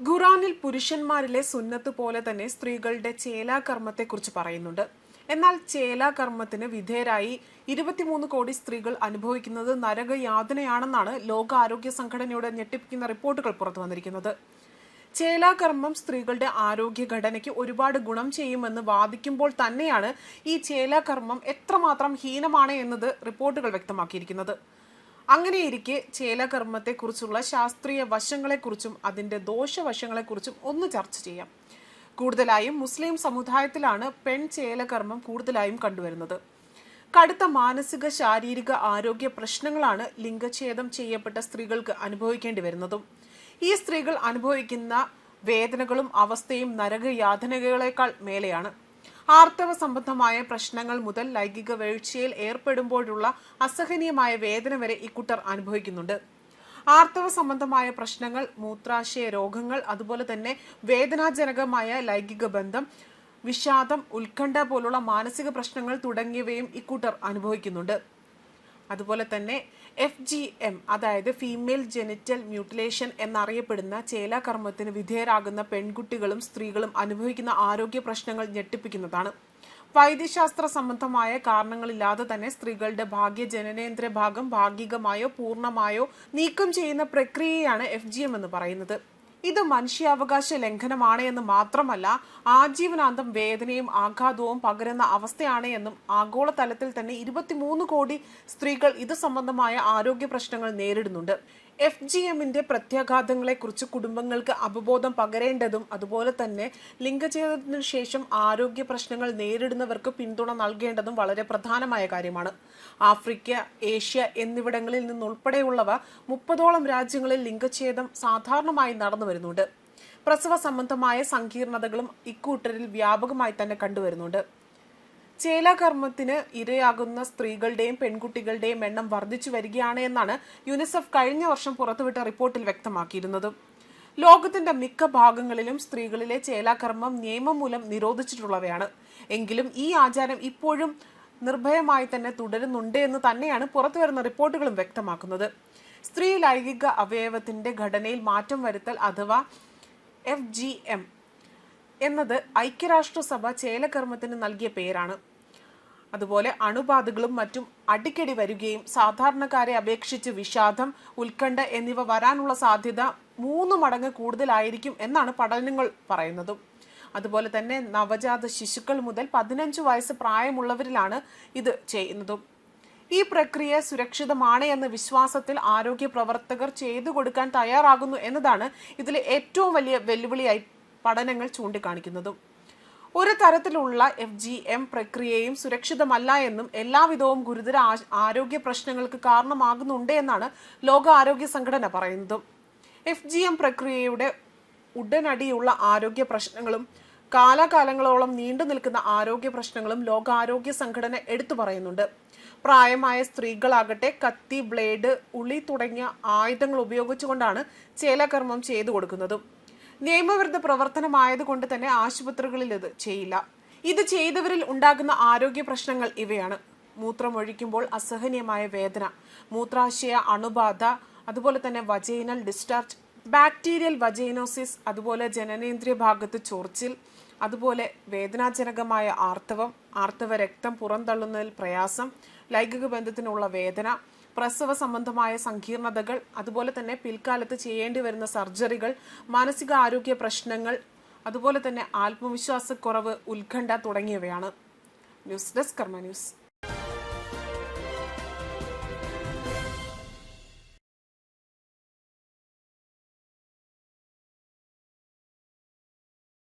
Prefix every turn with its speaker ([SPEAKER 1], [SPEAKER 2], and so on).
[SPEAKER 1] ഖുറാനിൽ പുരുഷന്മാരിലെ സുന്നത്ത് പോലെ തന്നെ സ്ത്രീകളുടെ ചേലാകർമ്മത്തെക്കുറിച്ച് പറയുന്നുണ്ട്. എന്നാൽ ചേലാകർമ്മത്തിന് വിധേയരായി ഇരുപത്തിമൂന്ന് കോടി സ്ത്രീകൾ അനുഭവിക്കുന്നത് നരകയാതനയാണെന്നാണ് ലോകാരോഗ്യ സംഘടനയുടെ ഞെട്ടിപ്പിക്കുന്ന റിപ്പോർട്ടുകൾ പുറത്തു വന്നിരിക്കുന്നത്. ചേലാകർമ്മം സ്ത്രീകളുടെ ആരോഗ്യഘടനയ്ക്ക് ഒരുപാട് ഗുണം ചെയ്യുമെന്ന് വാദിക്കുമ്പോൾ തന്നെയാണ് ഈ ചേലാകർമ്മം എത്രമാത്രം ഹീനമാണ് എന്നത് റിപ്പോർട്ടുകൾ വ്യക്തമാക്കിയിരിക്കുന്നത്. അങ്ങനെയിരിക്കെ ചേലകർമ്മത്തെക്കുറിച്ചുള്ള ശാസ്ത്രീയ വശങ്ങളെക്കുറിച്ചും അതിന്റെ ദോഷവശങ്ങളെക്കുറിച്ചും ഒന്ന് ചർച്ച ചെയ്യാം. കൂടുതലായും മുസ്ലിം സമുദായത്തിലാണ് പെൺ ചേലകർമ്മം കൂടുതലായും കണ്ടുവരുന്നത്. കടുത്ത മാനസിക ശാരീരിക ആരോഗ്യ പ്രശ്നങ്ങളാണ് ലിംഗഛേദം ചെയ്യപ്പെട്ട സ്ത്രീകൾക്ക് അനുഭവിക്കേണ്ടി വരുന്നതും. ഈ സ്ത്രീകൾ അനുഭവിക്കുന്ന വേദനകളും അവസ്ഥയും നരകയാതനകളേക്കാൾ മേലെയാണ്. ആർത്തവ സംബന്ധമായ പ്രശ്നങ്ങൾ മുതൽ ലൈംഗിക വീഴ്ചയിൽ ഏർപ്പെടുമ്പോഴുള്ള അസഹനീയമായ വേദന വരെ ഇക്കൂട്ടർ അനുഭവിക്കുന്നുണ്ട്. ആർത്തവ സംബന്ധമായ പ്രശ്നങ്ങൾ മൂത്രാശയ രോഗങ്ങൾ അതുപോലെ തന്നെ വേദനാജനകമായ ലൈംഗിക ബന്ധം വിഷാദം ഉത്കണ്ഠ പോലുള്ള മാനസിക പ്രശ്നങ്ങൾ തുടങ്ങിയവയും ഇക്കൂട്ടർ അനുഭവിക്കുന്നുണ്ട്. അതുപോലെ തന്നെ എഫ് ജി എം അതായത് ഫീമെയിൽ ജെനിറ്റൽ മ്യൂട്ടിലേഷൻ എന്നറിയപ്പെടുന്ന ചേലാകർമ്മത്തിന് വിധേയരാകുന്ന പെൺകുട്ടികളും സ്ത്രീകളും അനുഭവിക്കുന്ന ആരോഗ്യ പ്രശ്നങ്ങൾ ഞെട്ടിപ്പിക്കുന്നതാണ്. വൈദ്യശാസ്ത്ര സംബന്ധമായ കാരണങ്ങളില്ലാതെ തന്നെ സ്ത്രീകളുടെ ഭാഗ്യ ജനനേന്ദ്ര ഭാഗം ഭാഗികമായോ പൂർണമായോ നീക്കം ചെയ്യുന്ന പ്രക്രിയയാണ് എഫ് എന്ന് പറയുന്നത്. ഇത് മനുഷ്യാവകാശ ലംഘനമാണ് എന്ന് മാത്രമല്ല ആജീവനാന്തം വേദനയും ആഘാതവും പകരുന്ന അവസ്ഥയാണ് എന്നും ആഗോളതലത്തിൽ തന്നെ ഇരുപത്തിമൂന്ന് കോടി സ്ത്രീകൾ ഇത് സംബന്ധമായ ആരോഗ്യ പ്രശ്നങ്ങൾ നേരിടുന്നുണ്ട്. എഫ് ജി എമ്മിന്റെ പ്രത്യാഘാതങ്ങളെക്കുറിച്ച് കുടുംബങ്ങൾക്ക് അവബോധം പകരേണ്ടതും അതുപോലെ തന്നെ ലിംഗഛേദത്തിനു ശേഷം ആരോഗ്യ പ്രശ്നങ്ങൾ നേരിടുന്നവർക്ക് പിന്തുണ നൽകേണ്ടതും വളരെ പ്രധാനമായ കാര്യമാണ്. ആഫ്രിക്ക ഏഷ്യ എന്നിവിടങ്ങളിൽ നിന്നുൾപ്പെടെയുള്ളവ മുപ്പതോളം രാജ്യങ്ങളിൽ ലിംഗഛേദം സാധാരണമായി നടന്നു വരുന്നുണ്ട് പ്രസവ സംബന്ധമായ സങ്കീർണതകളും ഇക്കൂട്ടരിൽ വ്യാപകമായി തന്നെ കണ്ടുവരുന്നുണ്ട്. ചേലാകർമ്മത്തിന് ഇരയാകുന്ന സ്ത്രീകളുടെയും പെൺകുട്ടികളുടെയും എണ്ണം വർദ്ധിച്ചു വരികയാണ് എന്നാണ് യുനിസെഫ് കഴിഞ്ഞ വർഷം പുറത്തുവിട്ട റിപ്പോർട്ടിൽ വ്യക്തമാക്കിയിരുന്നത്. ലോകത്തിന്റെ മിക്ക ഭാഗങ്ങളിലും സ്ത്രീകളിലെ ചേലാകർമ്മം നിയമം മൂലം നിരോധിച്ചിട്ടുള്ളവയാണ്. എങ്കിലും ഈ ആചാരം ഇപ്പോഴും നിർഭയമായി തന്നെ തുടരുന്നുണ്ട് എന്ന് തന്നെയാണ് പുറത്തുവരുന്ന റിപ്പോർട്ടുകളും വ്യക്തമാക്കുന്നത്. സ്ത്രീ ലൈംഗിക അവയവത്തിന്റെ ഘടനയിൽ മാറ്റം വരുത്തൽ അഥവാ എഫ് ജി എം എന്നത് ഐക്യരാഷ്ട്രസഭ ചേലകർമ്മത്തിന് നൽകിയ പേരാണ്. അതുപോലെ അണുബാധകളും മറ്റും അടിക്കടി വരികയും സാധാരണക്കാരെ അപേക്ഷിച്ച് വിഷാദം ഉത്കണ്ഠ എന്നിവ വരാനുള്ള സാധ്യത മൂന്ന് മടങ്ങ് കൂടുതലായിരിക്കും എന്നാണ് പഠനങ്ങൾ പറയുന്നത്. അതുപോലെ തന്നെ നവജാത ശിശുക്കൾ മുതൽ പതിനഞ്ച് വയസ്സ് പ്രായമുള്ളവരിലാണ് ഇത് ചെയ്യുന്നതും. ഈ പ്രക്രിയ സുരക്ഷിതമാണ് എന്ന വിശ്വാസത്തിൽ ആരോഗ്യ പ്രവർത്തകർ ചെയ്തു കൊടുക്കാൻ തയ്യാറാകുന്നു എന്നതാണ് ഇതിലെ ഏറ്റവും വലിയ വെല്ലുവിളിയായി പഠനങ്ങൾ ചൂണ്ടിക്കാണിക്കുന്നതും. ഒരു തരത്തിലുള്ള എഫ് ജി എം പ്രക്രിയയും സുരക്ഷിതമല്ല എന്നും എല്ലാവിധവും ഗുരുതര ആരോഗ്യ പ്രശ്നങ്ങൾക്ക് കാരണമാകുന്നുണ്ട് എന്നാണ് ലോക ആരോഗ്യ സംഘടന പറയുന്നതും. എഫ് ജി എം പ്രക്രിയയുടെ ഉടനടിയുള്ള ആരോഗ്യ പ്രശ്നങ്ങളും കാലാകാലങ്ങളോളം നീണ്ടു നിൽക്കുന്ന ആരോഗ്യ പ്രശ്നങ്ങളും ലോകാരോഗ്യ സംഘടന എടുത്തു പറയുന്നുണ്ട്. പ്രായമായ സ്ത്രീകളാകട്ടെ കത്തി ബ്ലേഡ് ഉളി തുടങ്ങിയ ആയുധങ്ങൾ ഉപയോഗിച്ചുകൊണ്ടാണ് ചേലകർമ്മം ചെയ്തു കൊടുക്കുന്നതും. നിയമവിരുദ്ധ പ്രവർത്തനമായതുകൊണ്ട് തന്നെ ആശുപത്രികളിൽ ഇത് ചെയ്യില്ല. ഇത് ചെയ്തവരിൽ ഉണ്ടാകുന്ന ആരോഗ്യ പ്രശ്നങ്ങൾ ഇവയാണ്. മൂത്രമൊഴിക്കുമ്പോൾ അസഹനീയമായ വേദന മൂത്രാശയ അണുബാധ അതുപോലെ തന്നെ വജൈനൽ ഡിസ്ചാർജ് ബാക്ടീരിയൽ വജൈനോസിസ് അതുപോലെ ജനനേന്ദ്രിയ ഭാഗത്ത് ചൊറിച്ചിൽ അതുപോലെ വേദനാജനകമായ ആർത്തവം ആർത്തവ രക്തം പുറന്തള്ളുന്നതിൽ പ്രയാസം ലൈംഗിക ബന്ധത്തിനുള്ള വേദന പ്രസവ സംബന്ധമായ സങ്കീർണതകൾ അതുപോലെ തന്നെ പിൽക്കാലത്ത് ചെയ്യേണ്ടി വരുന്ന സർജറികൾ മാനസിക ആരോഗ്യ പ്രശ്നങ്ങൾ അതുപോലെ തന്നെ ആത്മവിശ്വാസക്കുറവ് ഉത്കണ്ഠ തുടങ്ങിയവയാണ്. News desk Karma news.